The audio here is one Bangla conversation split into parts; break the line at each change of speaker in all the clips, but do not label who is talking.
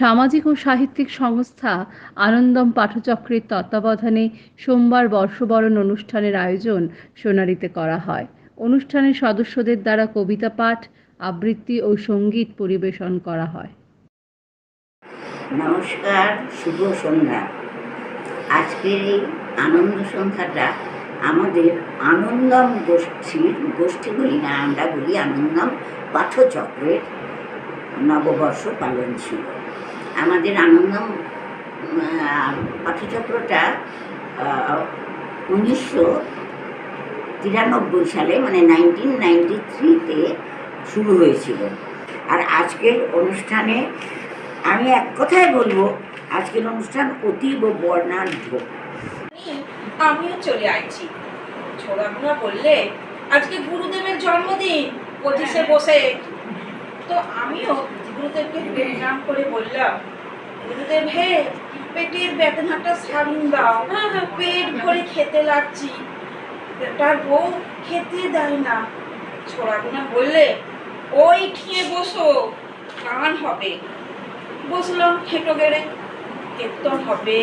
সামাজিক ও সাহিত্যিক সংস্থা আনন্দম পাঠচক্রের তত্ত্বাবধানে সোমবার বর্ষবরণ অনুষ্ঠানের আয়োজন সোনারিতে করা হয়। অনুষ্ঠানে সদস্যদের দ্বারা কবিতা পাঠ, আবৃত্তি ও সংগীত পরিবেশন করা হয়।
নমস্কার, শুভ সন্ধ্যা। আজকের এই আনন্দ সন্ধ্যাটা আমাদের আনন্দম গোষ্ঠীর গোষ্ঠী বলি না আমরা বলি আনন্দম পাঠচক্রের নববর্ষ পালন ছিল। আমাদের আনন্দম আহ, পাঠচক্রটা উনিশশো তিরানব্বই সালে মানে নাইনটিন নাইনটি থ্রিতে শুরু হয়েছিল। আর আজকের অনুষ্ঠানে আমি এক কথায় বলব আজকের অনুষ্ঠান অতীব বর্ণাঢ্য।
আমিও চলে আইছি। ছোড়াগুনা বললে আজকে গুরুদেবের জন্মদিন পঁচিশে বসে। তো আমিও গুরুদেবকে প্রণাম করে বললাম গুরুদেব হে পেটের বেদনাটা সারিন দাও। পেট ভরে খেতে লাগছি। তার বউ খেতে দেয় না। ছোড়াগুনা বললে ওই ঠিয়ে বসো গান হবে। বসলাম হেঁটো গেড়ে। কীর্তন হবে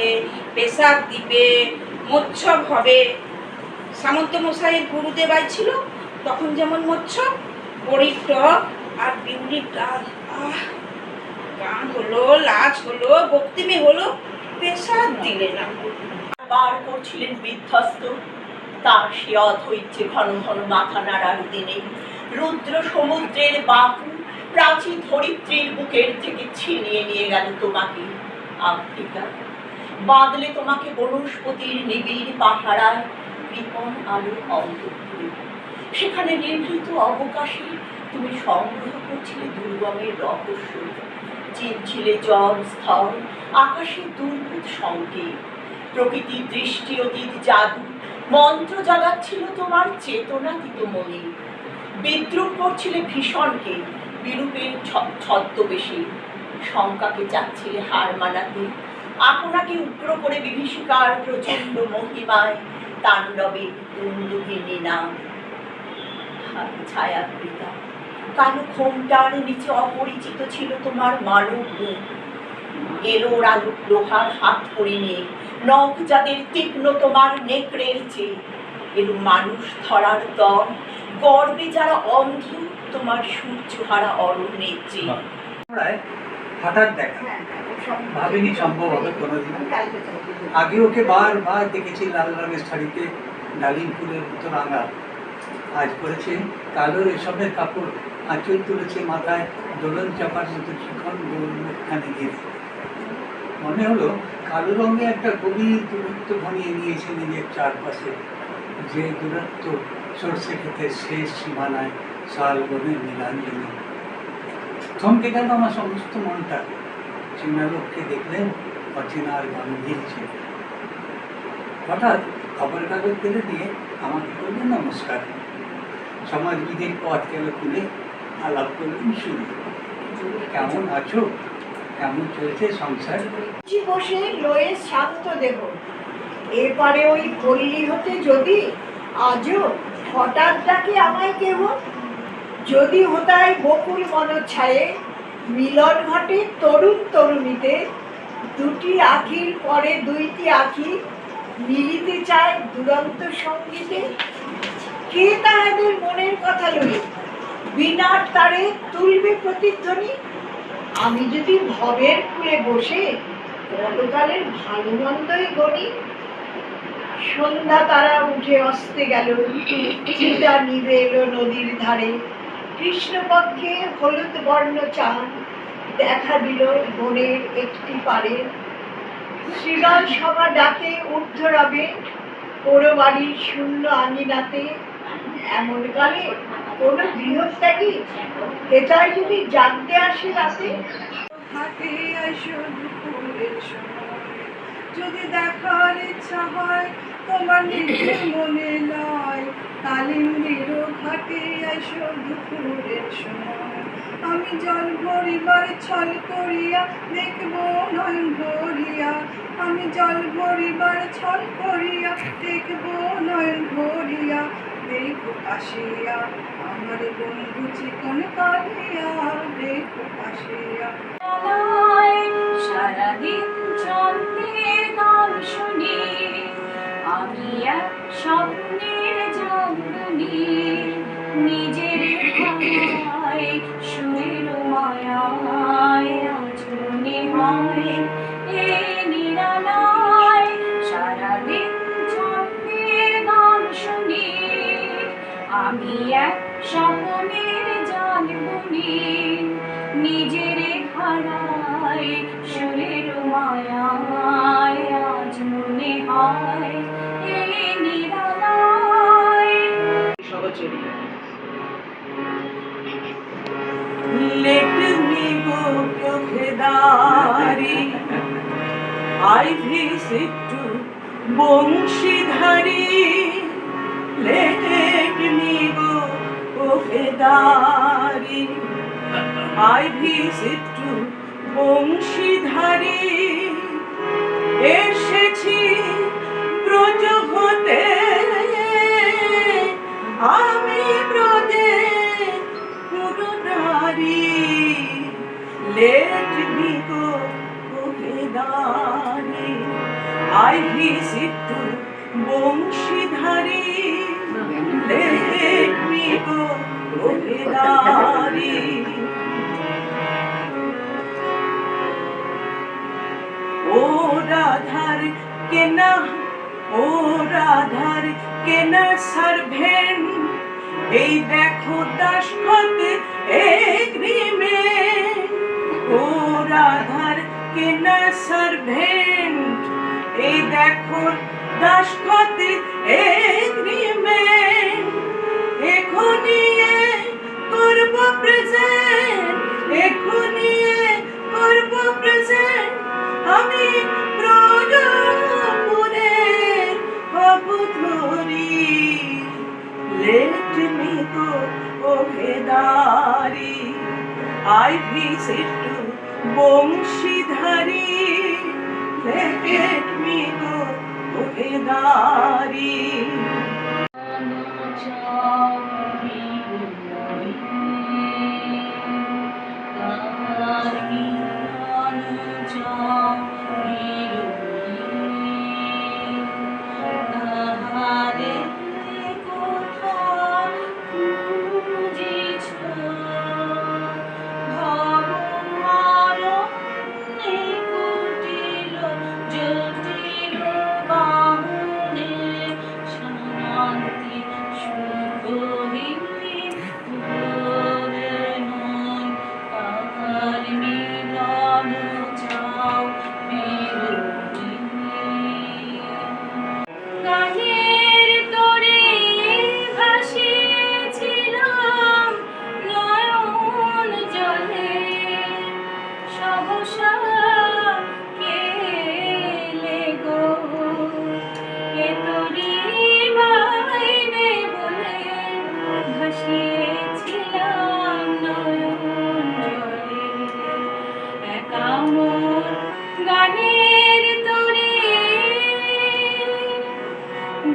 পেশাব দিবে মোচ্ছব হবে। সামন্ত মশাইয়ের গুরুদেব ছিল তখন যেমন মোচ্ছব বড়ির টক আর বিউলির ডাল। গান হলো হলো হলো পেশাব দিলে না।
বার করছিলেন বিধ্বস্ত। তার সে অধৈর্যে ঘন ঘন মাথা নাড়ার দিনে রুদ্র সমুদ্রের প্রাচীন ধরিত্রীর বুকের থেকে ছিনিয়ে নিয়ে গেল তোমাকে। আফ্রিকা বাদলে তোমাকে বনস্পতির নিবিড় পাহারায় কৃপণ আলো অন্তর্পুরে সেখানে নিভৃত অবকাশে তুমি সংগ্রহ করছিলে দুর্গমের রহস্য। চিনছিলে জল, স্থল আকাশের দুর্বোধ সংকেত প্রকৃতির দৃষ্টি অতীত জাদু, মন্ত্র জাগাচ্ছিল তোমার চেতনা চেতনাতীত মনে। বিদ্রুপ করছিলে ভীষণকে, বিরূপের ছদ্মবেশে। শঙ্কাকে চাচ্ছিলে হার মানাতে, আপনাকে উগ্র করে বিভীষিকার প্রচণ্ড মহিমায় তাণ্ডবে দুন্দুভিনী নাম ছায়াবৃতা কালো ঘোমটার নিচে অপরিচিত ছিল তোমার মানব এলো লোহার হাত করে নিয়ে। নখ যাদের তীক্ষ্ণ তোমার নেকড়ের চেয়ে। এলো মানুষ ধরার দল গর্বে যারা অন্ধ, তোমার অরণ্যের চেয়ে।
হঠাৎ দেখা। ভাবিনি সম্ভব হবে কোনোদিন আগে ওকে বারবার দেখেছি লাল রঙের শাড়িতে, ডালিম ফুলের মতো রাঙা। আজ করেছে কালো রেশমের কাপড়। আঁচল তুলেছে মাথায়, দোলন চাপার মতো চিকন গোলখানে ঘিরে মনে হলো কালো রঙে একটা গভীর দূরত্ব ঘনিয়ে নিয়েছে নিজের চারপাশে। যে দূরত্ব সর্ষে ক্ষেতের শেষ সীমানায় শাল বনের নীলাঞ্জলি। থমকে গেল আমার সমস্ত মনটা। চেনা লোককে দেখলেন অচেনার গম্ভীর ছিল। হঠাৎ খবর কাগজ পেলে দিয়ে আমাকে করলেন নমস্কার। সমাজবিধির পথ গেল খুলে। আলাপ কেমন আছো? কেমন চলছে সংসার?
বসে লয়ে শান্ত এরপরে ওই পল্লী হতে যদি, আজও হঠাৎ ডাকে আমায় কেহ? যদি বকুল মনচ্ছায়ে মিলন ঘটে তরুণ তরুণীতে, দুটি আখির পরে দুইটি আখি মিলিতে চায় দুরন্ত সঙ্গীতে। কে তাহাদের মনের কথা লই বিনার তারে তুলবে প্রতিধ্বনি। আমি যদি ভবের কুলে বসে গতকালের ভালো মন্দই গণি। সন্ধ্যা তারা উঠে অস্তে গেল চিতা নিবে এলো নদীর ধারে। কৃষ্ণপক্ষে হলুদ বর্ণ চাঁদ দেখা দিল বনের একটি পারে। শ্রীগান সভা ডাকে ঊর্ধ্ব রবে পোড়ো বাড়ির শূন্য আঙিনাতে, এমন কালে কোনো গৃহত্যাগী হেতায় যদি জানতে আসে
আসো যদি দেখার ইচ্ছা হয়, তোমার নিজের মনে নয় কালিন্দির ঘাটে আসো দুপুরের সময়। আমি জল ভরিবার ছল করিয়া দেখব, নয়ন ভরিয়া। আমি জল ভরিবার ছল করিয়া দেখব, নয়ন ভরিয়া।
দেখো আসিয়া, আমার বন্ধু চিকন কালিয়া দেখো আসিয়া।
সারাদিন চন্দ্রের গান শুনি, আমি এক স্বপ্নের জন্মনি নিজের ভাই শুয়ের মায়ায় আজ মনে
Visit to বংশীধারী Let me go চোখেদারি I visit বংশীধারী এসেছি ব্রজ হতে। আমি ব্রজে পুরনারী, লেট মি গো ওভেদারি রাধার কেনা ও রাধার কেনা সার্ভেন্ট এই দেখো দাসখত এগ্রিমেন্ট ও রাধার কেনা সার্ভেন্ট এই দেখো দাসখত এগ্রিমেন্ট এখনই এ করব প্রেজেন্ট এখনই এ করব প্রেজেন্ট আমি প্রজপুরের অবধরি let me go ওভেদারি I visit to Banshidhari. Let me go ওভেদারি
শান্তি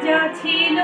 যা ছিল।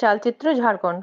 চালচিত্র ঝাড়খণ্ড।